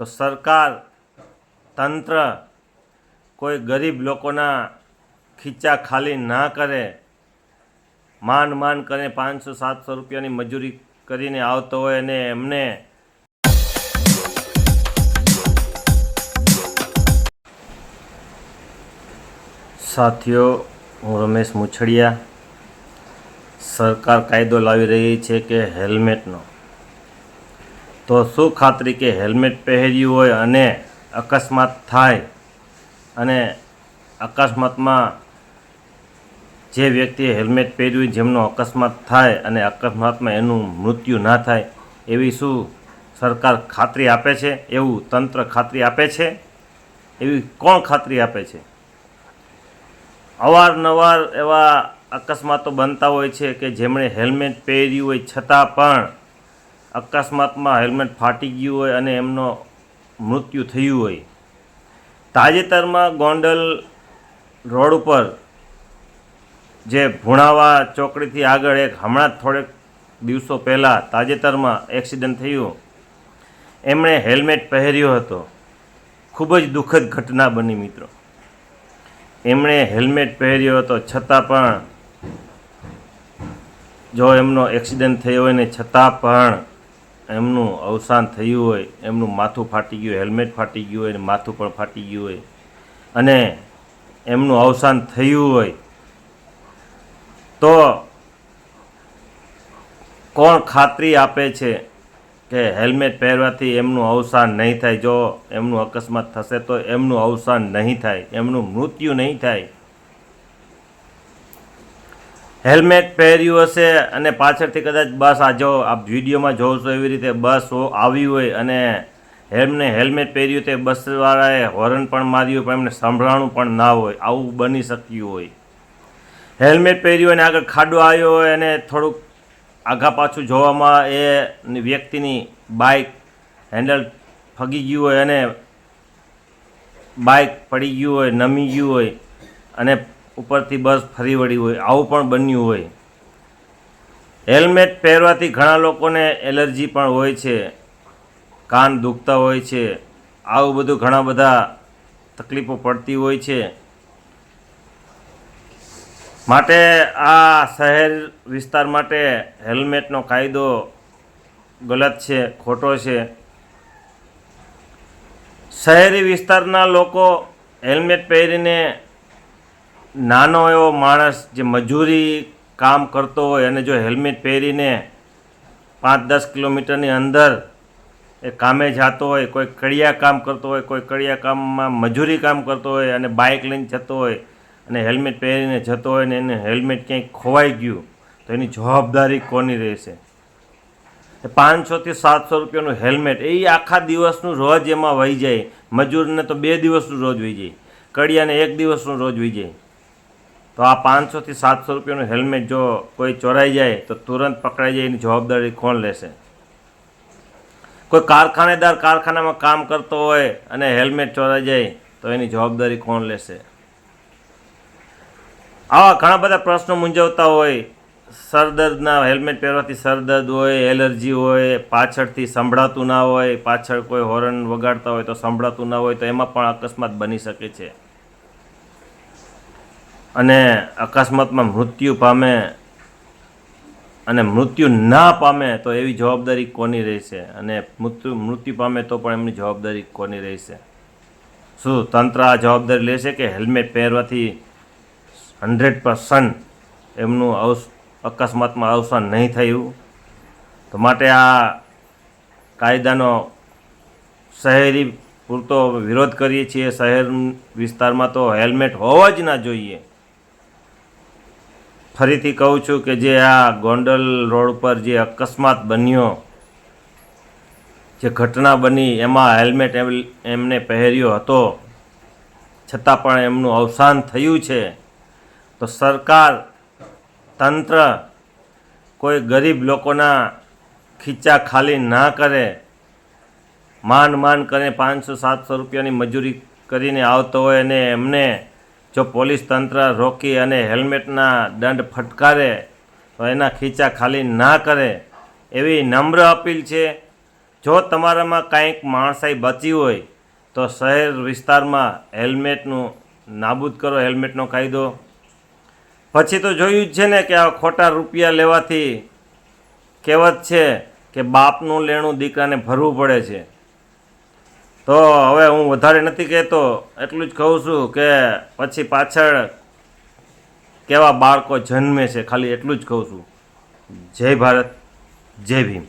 તો સરકાર, તંત્ર કોઈ ગરીબ લોકોના ખીચા ખાલી ના કરે, માંડ માંડ કરીને પાંચસો, સાતસો રૂપિયાની મજૂરી કરીને આવતો હોય અને એમને સાથીઓ, હું રમેશ મુછડિયા. સરકાર કાયદો લાવી રહી છે કે હેલ્મેટનો. તો શું ખાતરી કે હેલ્મેટ પહેર્યું હોય અને અકસ્માત થાય? અને અકસ્માતમાં જે વ્યક્તિએ હેલ્મેટ પહેર્યું, જેમનો અકસ્માત થાય અને અકસ્માતમાં એનું મૃત્યુ ના થાય, એવી શું સરકાર ખાતરી આપે છે? એવું તંત્ર ખાતરી આપે છે? એવી કોણ ખાતરી આપે છે? અવારનવાર એવા અકસ્માતો બનતા હોય છે કે જેમણે હેલ્મેટ પહેર્યું હોય છતાં પણ અકસ્માતમાં હેલ્મેટ ફાટી ગયું હોય અને એમનો મૃત્યુ થયું હોય. તાજેતરમાં ગોંડલ રોડ ઉપર જે ભુણાવા ચોકડીથી આગળ એક હમણાં જ થોડેક દિવસો પહેલાં તાજેતરમાં એક્સિડન્ટ થયું. એમણે હેલ્મેટ પહેર્યો હતો. ખૂબ જ દુઃખદ ઘટના બની મિત્રો. એમણે હેલ્મેટ પહેર્યો હતો છતાં પણ જો એમનો એક્સિડન્ટ થયો હોય ને છતાં પણ એમનું અવસાન થયું હોય, એમનું માથું ફાટી ગયું હેલ્મેટ ફાટી ગયું હોય માથું પણ ફાટી ગયું હોય, અને એમનું અવસાન થયું હોય, તો કોણ ખાતરી આપે છે કે હેલ્મેટ પહેરવાથી એમનું અવસાન નહીં થાય? જો એમનું અકસ્માત થશે તો એમનું અવસાન નહીં થાય, એમનું મૃત્યુ નહીં થાય. હેલ્મેટ પહેર્યું હશે અને પાછળથી કદાચ બસ આ જો આપ વિડીયોમાં જોવો છો એવી રીતે બસ આવી હોય અને એમને હેલ્મેટ પહેર્યું તે બસવાળાએ હોર્ન પણ માર્યું પણ એમને સંભળાણું પણ ના હોય, આવું બની શક્યું હોય. હેલ્મેટ પહેર્યું અને આગળ ખાડો આવ્યો હોય અને થોડુંક આઘા પાછું જોવામાં એ વ્યક્તિની બાઇક હેન્ડલ ફગી ગયું હોય અને બાઇક પડી ગયું હોય, નમી ગયું હોય અને ઉપરથી બસ ફરી વળી હોય, આવું પણ બન્યું હોય. હેલ્મેટ પહેરવાથી ઘણા લોકોને એલર્જી પણ હોય છે, કાન દુખતા હોય છે, આવું બધું ઘણા બધા તકલીફો પડતી હોય છે. માટે આ શહેર વિસ્તાર માટે હેલ્મેટનો કાયદો ગલત છે, ખોટો છે. શહેરી વિસ્તારના લોકો હેલ્મેટ પહેરીને નાનો એવો માણસ જે મજૂરી કામ કરતો હોય અને જો હેલ્મેટ પહેરીને પાંચ દસ કિલોમીટરની અંદર એ કામે જતો હોય, કોઈ કડિયા કામ કરતો હોય, કોઈ કડિયા કામમાં મજૂરી કામ કરતો હોય અને બાઇક લઈને જતો હોય અને હેલ્મેટ પહેરીને જતો હોય ને એને હેલ્મેટ ક્યાંય ખોવાઈ ગયું, તો એની જવાબદારી કોની રહેશે? પાંચસોથી સાતસો રૂપિયાનું હેલ્મેટ, એ આખા દિવસનું રોજ એમાં વહી જાય. મજૂરને તો બે દિવસનું રોજ વહી જાય. કડિયાને એક દિવસનું રોજ વહી જાય. તો આ પાંચસોથી સાતસો રૂપિયાનું હેલ્મેટ જો કોઈ ચોરાઈ જાય, તો તુરંત પકડાઈ જાય, એની જવાબદારી કોણ લેશે? કોઈ કારખાનેદાર કારખાનામાં કામ કરતો હોય અને હેલ્મેટ ચોરાઈ જાય, તો એની જવાબદારી કોણ લેશે? આવા ઘણા બધા પ્રશ્નો મૂંઝવતા હોય. સરદર્દના હેલ્મેટ પહેરવાથી સરદર્દ હોય, એલર્જી હોય, પાછળથી સંભળાતું ના હોય, પાછળ કોઈ હોર્ન વગાડતા હોય તો સંભળાતું ના હોય, તો એમાં પણ અકસ્માત બની શકે છે. અને અકસ્માતમાં મૃત્યુ પામે અને મૃત્યુ ના પામે તો એવી જવાબદારી કોની રહેશે? અને મૃત્યુ મૃત્યુ પામે તો પણ એમની જવાબદારી કોની રહેશે? શું તંત્ર આ જવાબદારી લેશે કે હેલ્મેટ પહેરવાથી હંડ્રેડ પર્સન્ટ એમનું અવસ, અકસ્માતમાં અવસાન નહીં થયું? તો માટે આ કાયદાનો શહેરી પૂરતો વિરોધ કરીએ છીએ. શહેર વિસ્તારમાં તો હેલ્મેટ હોવા જ ના જોઈએ. ફરીથી કહું છું કે જે આ ગોંડલ રોડ પર જે અકસ્માત બન્યો, જે ઘટના બની, એમાં હેલ્મેટ એમ- એમને પહેર્યો હતો. છતાં પણ એમનું અવસાન થયું છે. તો સરકાર, તંત્ર કોઈ ગરીબ લોકોના ખીચા ખાલી ના કરે માંડ માંડ કરીને પાંચસો, સાતસો રૂપિયાની મજૂરી કરીને આવતો હોય અને એમને જો પોલીસ તંત્ર રોકી અને હેલ્મેટના દંડ ફટકારે, તો એના ખીચા ખાલી ના કરે, એવી નમ્ર અપીલ છે. જો તમારામાં કાંઈક માણસાઈ બચી હોય, તો શહેર વિસ્તારમાં હેલ્મેટનું, નાબૂદ કરો, હેલ્મેટનો કાયદો. પછી તો જોયું જ છે ને કે આ ખોટા રૂપિયા લેવાથી કહેવત છે કે બાપનું લેણું દીકરાને ભરવું પડે છે. તો હવે હું વધારે નથી કહેતો, એટલું જ કહું છું કે પછી પાછળ કેવા બાળકો જન્મે છે, ખાલી એટલું જ કહું છું. જય ભારત, જય ભીમ.